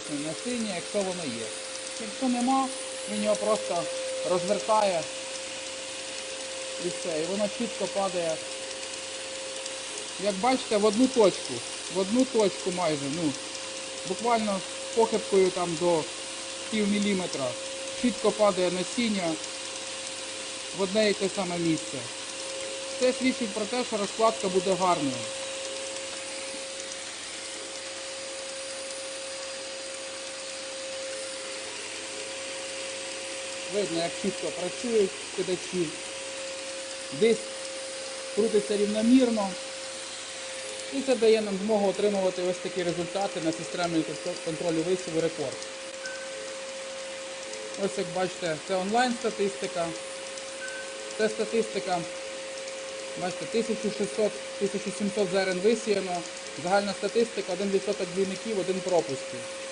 корисне насіння, якщо воно є. Якщо нема, він його просто розвертає і все. І воно чітко падає. Як бачите, в одну точку. В одну точку майже. ну, Буквально похибкою там до пів міліметра. Чітко падає насіння в одне і те саме місце. Це свідчить про те, що розкладка буде гарною. Видно, як чітко працюють кидачі. Диск крутиться рівномірно. І це дає нам змогу отримувати ось такі результати на системі контролю висіву рекорд. Ось як бачите, це онлайн статистика. Це статистика. Бачите, 1600-1700 зерен висіяно. Загальна статистика 1% двійників, один пропусків.